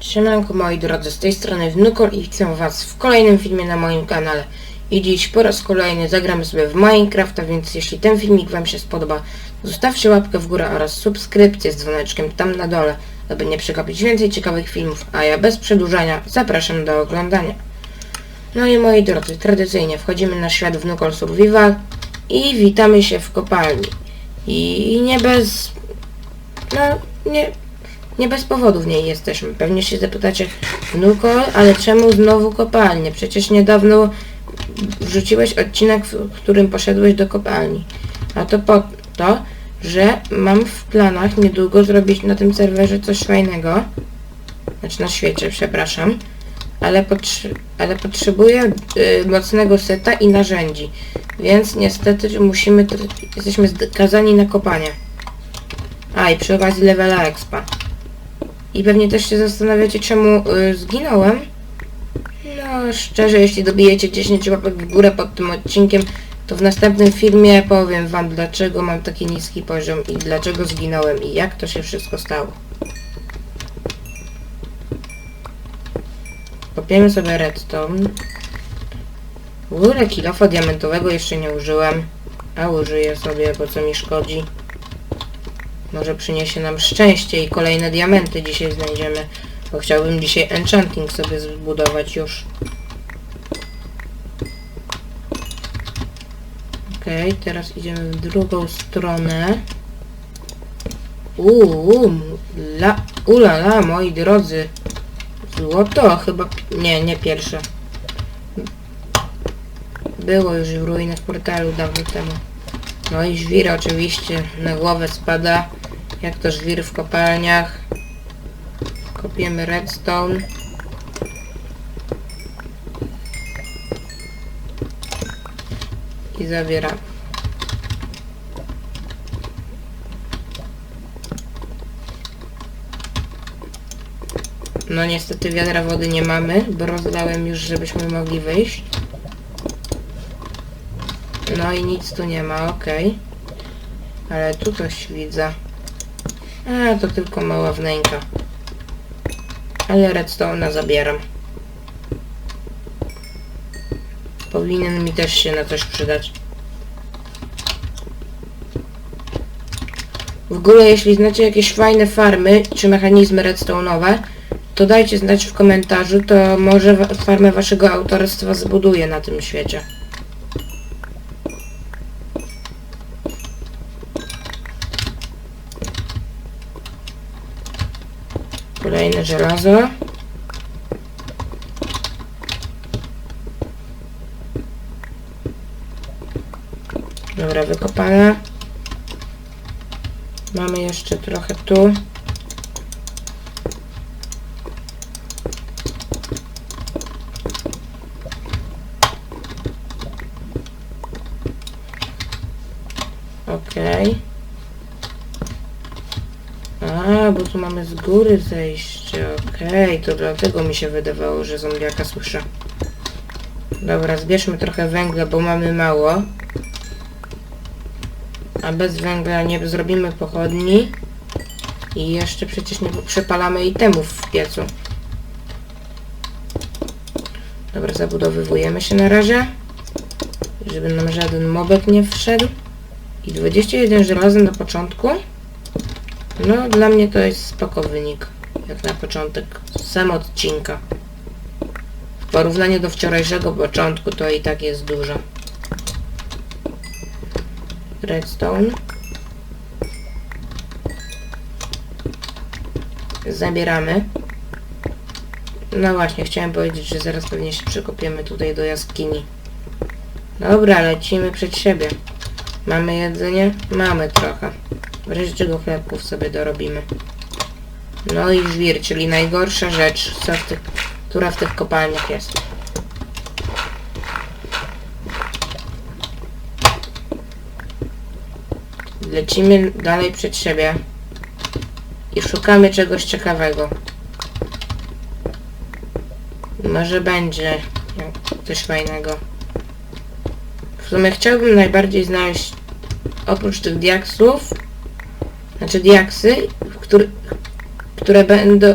Siemanko moi drodzy, z tej strony Wnukol i chcę was w kolejnym filmie na moim kanale. I dziś po raz kolejny zagramy sobie w Minecrafta, więc jeśli ten filmik wam się spodoba, zostawcie łapkę w górę oraz subskrypcję z dzwoneczkiem tam na dole, aby nie przegapić więcej ciekawych filmów, a ja bez przedłużania zapraszam do oglądania. No i moi drodzy, tradycyjnie wchodzimy na świat Wnukol Survival i witamy się w kopalni. I nie bez... no, nie, nie bez powodu w niej jesteśmy. Pewnie się zapytacie, wnuko, ale czemu znowu kopalnie? Przecież niedawno wrzuciłeś odcinek, w którym poszedłeś do kopalni. A to po to, że mam w planach niedługo zrobić na tym serwerze coś fajnego. Znaczy na świecie, przepraszam. Ale, ale potrzebuję y, mocnego seta i narzędzi. Więc niestety musimy, jesteśmy skazani na kopanie. A i przy okazji levela expa. I pewnie też się zastanawiacie, czemu y, zginąłem. No, szczerze, jeśli dobijecie 10 łapek w górę pod tym odcinkiem, to w następnym filmie powiem wam, dlaczego mam taki niski poziom i dlaczego zginąłem i jak to się wszystko stało. Kopiemy sobie redstone. W kilofa diamentowego jeszcze nie użyłem, a użyję sobie, bo co mi szkodzi. Może przyniesie nam szczęście i kolejne diamenty dzisiaj znajdziemy. Bo chciałbym dzisiaj enchanting sobie zbudować już. Okej, teraz idziemy w drugą stronę. Uuu, la, ulala, moi drodzy. Złoto chyba... Nie, nie pierwsze. Było już w ruinach portalu dawno temu. No i żwir oczywiście na głowę spada. Jak to żwir w kopalniach. Kopiemy redstone. I zabieramy. No niestety wiadra wody nie mamy, bo rozdałem już, żebyśmy mogli wyjść. No i nic tu nie ma, okej. Ale tu coś widzę. A, to tylko mała wnęka. Ale redstone'a zabieram. Powinien mi też się na coś przydać. W ogóle jeśli znacie jakieś fajne farmy czy mechanizmy redstone'owe, to dajcie znać w komentarzu, to może farmę waszego autorstwa zbuduję na tym świecie. Kolejne żelazo. Dobra, wykopane. Mamy jeszcze trochę tu. Okej. A, bo tu mamy z góry zejście. Okej, to dlatego mi się wydawało, że zombiaka słyszę. Dobra, zbierzmy trochę węgla, bo mamy mało. A bez węgla nie zrobimy pochodni. I jeszcze przecież nie przepalamy itemów w piecu. Dobra, zabudowywujemy się na razie. Żeby nam żaden mobek nie wszedł. I 21 żelaza na początku. No, dla mnie to jest spoko wynik. Jak na początek sam odcinka. W porównaniu do wczorajszego początku to i tak jest dużo. Redstone. Zabieramy. No właśnie, chciałem powiedzieć, że zaraz pewnie się przekopiemy tutaj do jaskini. Dobra, lecimy przed siebie. Mamy jedzenie? Mamy trochę. W razie czego chlebków sobie dorobimy. No i żwir, czyli najgorsza rzecz, co w tych, która w tych kopalniach jest. Lecimy dalej przed siebie i szukamy czegoś ciekawego. Może będzie coś fajnego. W sumie chciałbym najbardziej znaleźć oprócz tych diaksów, znaczy diaksy, który, które będą,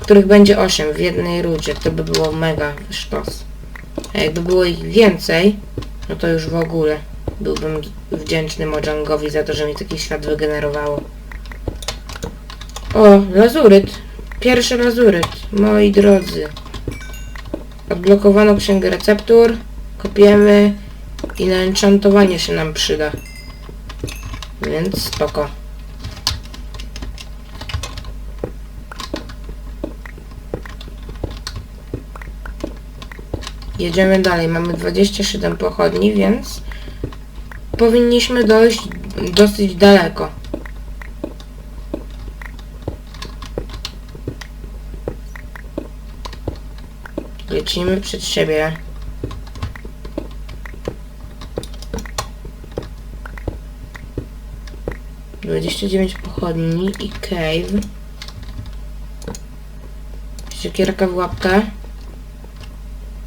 których będzie 8 w jednej rudzie. To by było mega sztos. A jakby było ich więcej, no to już w ogóle byłbym wdzięczny Mojangowi za to, że mi taki świat wygenerowało. O, lazuryt. Pierwszy lazuryt. Moi drodzy. Odblokowano księgę receptur. Kopiemy. I na enchantowanie się nam przyda. Więc spoko. Jedziemy dalej. Mamy 27 pochodni, więc powinniśmy dojść dosyć daleko. Lecimy przed siebie. Dwadzieścia dziewięć pochodni i cave. Siekierka w łapkę.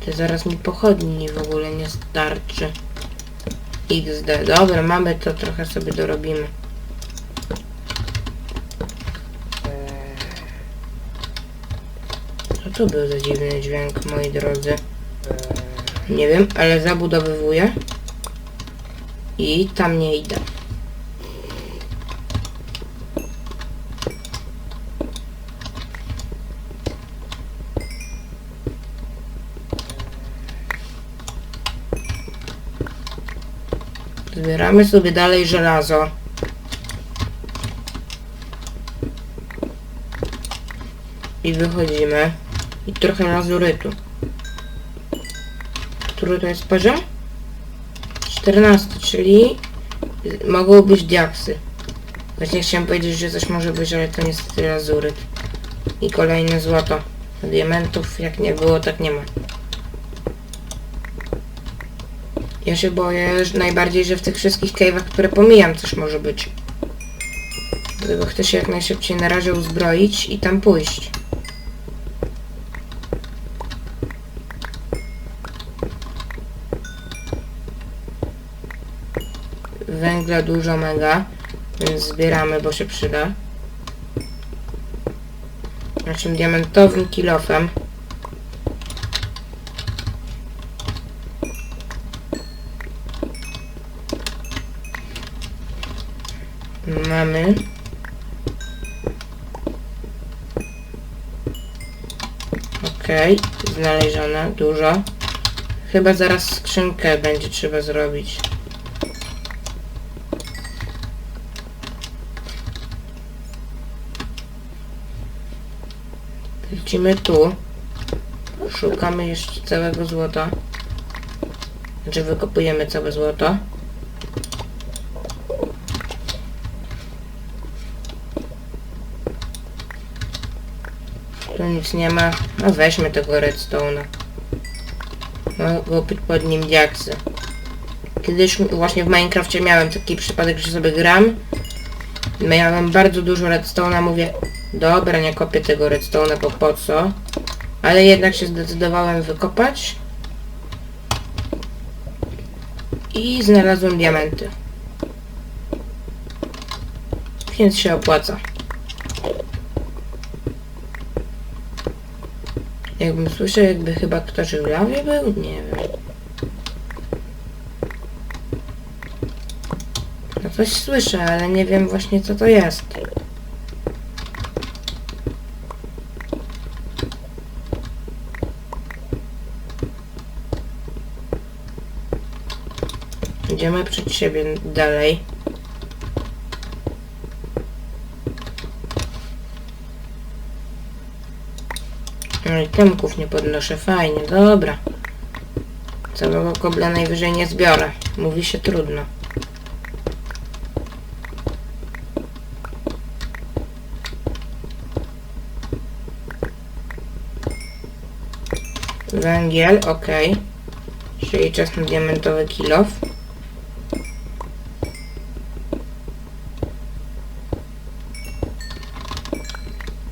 To zaraz mi pochodni w ogóle nie starczy. XD. Dobra, mamy to, trochę sobie dorobimy. Co to był za dziwny dźwięk, moi drodzy? Nie wiem, ale zabudowywuję. I tam nie idę. Zbieramy sobie dalej żelazo. I wychodzimy. I trochę lazurytu. Który to jest poziom? 14, czyli mogą być diaksy. Właśnie chciałem powiedzieć, że coś może być, ale to niestety lazuryt. I kolejne złoto. Diamentów jak nie było, tak nie ma. Ja się boję że najbardziej, że w tych wszystkich cave'ach, które pomijam, coś może być. Dlatego chcę się jak najszybciej na razie uzbroić i tam pójść. Węgla dużo mega, więc zbieramy, bo się przyda. Naszym diamentowym kilofem. Okej, znalezione, dużo. Chyba zaraz skrzynkę będzie trzeba zrobić. Lecimy tu. Szukamy jeszcze całego złota. Znaczy wykopujemy całe złoto. Tu nic nie ma. No weźmy tego redstone'a. Mogą być pod nim diaksy. Kiedyś właśnie w Minecrafcie miałem taki przypadek, że sobie gram. Miałem bardzo dużo redstone'a, mówię Dobra, nie kopię tego redstone'a, bo po co? Ale jednak się zdecydowałem wykopać. I znalazłem diamenty. Więc się opłaca. Jakbym słyszał, jakby chyba ktoś w lawie był? Nie wiem. No coś słyszę, ale nie wiem właśnie co to jest. Idziemy przed siebie dalej. No i nie podnoszę, fajnie, dobra. Całego kobla najwyżej nie zbiorę. Mówi się trudno. Węgiel, ok. Czyli czas na diamentowy kilof.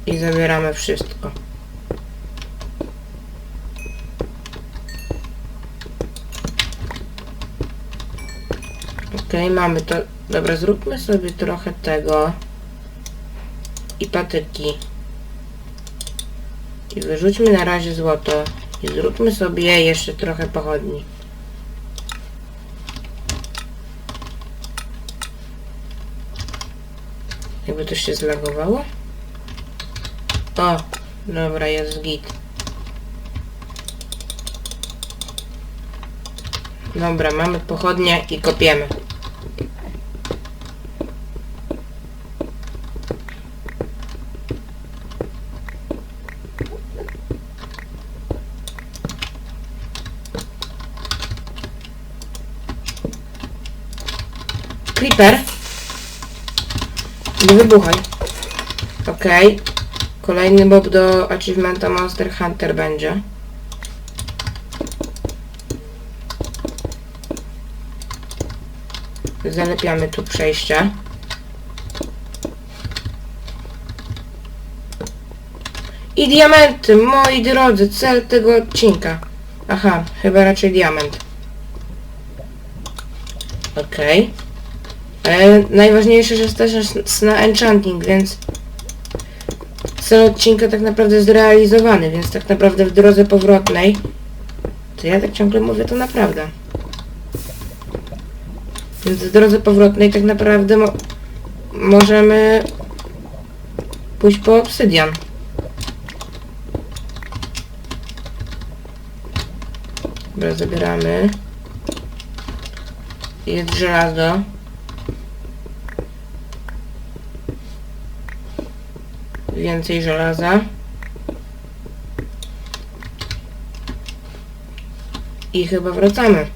I zabieramy wszystko. Okej, mamy to. Dobra, zróbmy sobie trochę tego. I patyki. I wyrzućmy na razie złoto. I zróbmy sobie jeszcze trochę pochodni. Jakby to się zlagowało? O, dobra, jest git. Dobra, mamy pochodnie i kopiemy. Creeper. Nie wybuchaj. Okej. Kolejny mob do achievementa Monster Hunter będzie. Zalepiamy tu przejście. I diamenty, moi drodzy, cel tego odcinka. Aha, chyba raczej diament. Okej. Ale najważniejsze, że nas na enchanting, więc cel odcinka tak naprawdę jest zrealizowany, więc tak naprawdę w drodze powrotnej to ja tak ciągle mówię to naprawdę. Więc w drodze powrotnej tak naprawdę mo możemy pójść po obsydian. Dobra, zabieramy. Jest żelazo. Więcej żelaza. I chyba wracamy.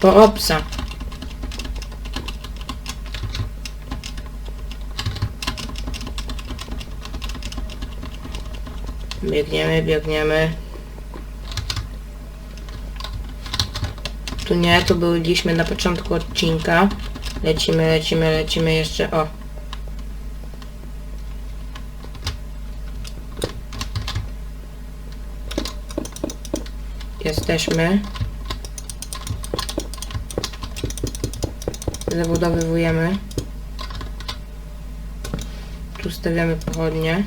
Po obsa. Biegniemy, biegniemy. Tu nie, tu byliśmy na początku odcinka. Lecimy, lecimy, lecimy jeszcze, o. Jesteśmy. Zabudowywujemy. Tu stawiamy pochodnie.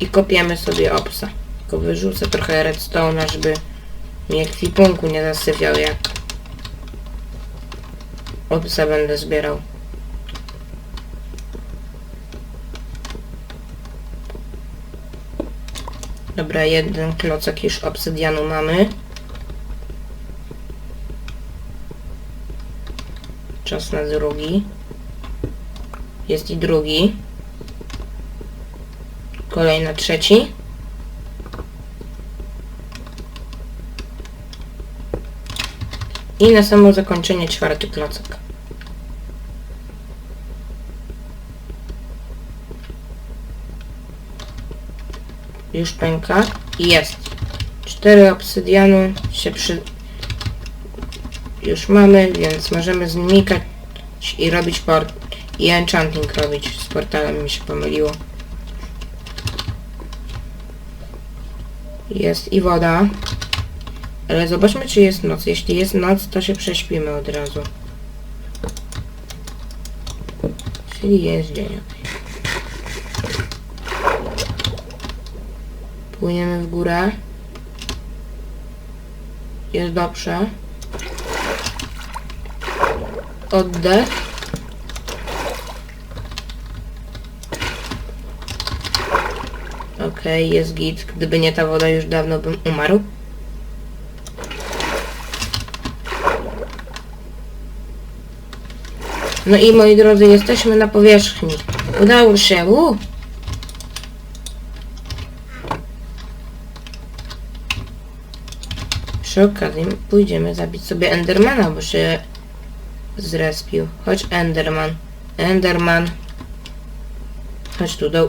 I kopiemy sobie obsa. Tylko wyrzucę trochę redstone'a, żeby mi ekwipunku nie zasypiał jak obsa będę zbierał. Dobra, jeden klocek już obsydianu mamy. Czas na drugi. Jest i drugi. Kolejny trzeci. I na samo zakończenie czwarty klocek. Już pęka. Jest. Cztery obsydianu się przy... Już mamy, więc możemy znikać i robić port... I enchanting robić. Z portalem mi się pomyliło. Jest i woda. Ale zobaczmy, czy jest noc. Jeśli jest noc, to się prześpimy od razu. Czyli jest dzień. Płyniemy w górę. Jest dobrze. Oddech. Okej, jest git. Gdyby nie ta woda, już dawno bym umarł. No i moi drodzy, jesteśmy na powierzchni. Udało się. Uh. Przy okazji pójdziemy zabić sobie Endermana, bo się zrespił. Chodź Enderman. Enderman. Chodź tu do...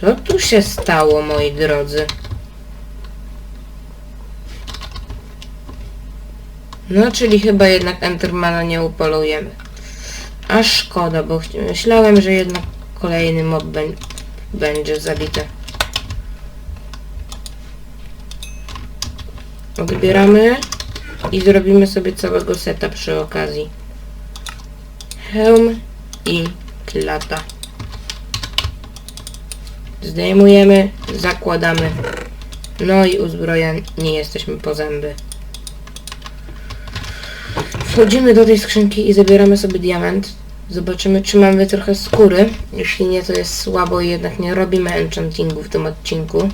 Co tu się stało, moi drodzy? No, czyli chyba jednak Endermana nie upolujemy. A szkoda, bo myślałem, że jednak kolejny mob bę- będzie zabity. Odbieramy i zrobimy sobie całego seta przy okazji. hełm i klata. Zdejmujemy, zakładamy. No i uzbrojeni jesteśmy po zęby. Wchodzimy do tej skrzynki i zabieramy sobie diament. Zobaczymy, czy mamy trochę skóry. Jeśli nie, to jest słabo i jednak nie robimy enchantingu w tym odcinku.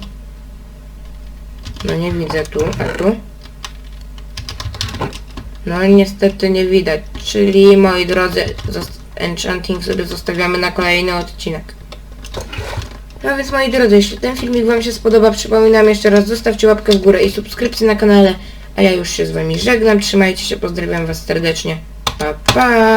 No nie widzę tu, a tu? No niestety nie widać, czyli moi drodzy, enchanting sobie zostawiamy na kolejny odcinek. No więc moi drodzy, jeśli ten filmik wam się spodoba, przypominam jeszcze raz, zostawcie łapkę w górę i subskrypcję na kanale, a ja już się z wami żegnam, trzymajcie się, pozdrawiam was serdecznie, pa pa!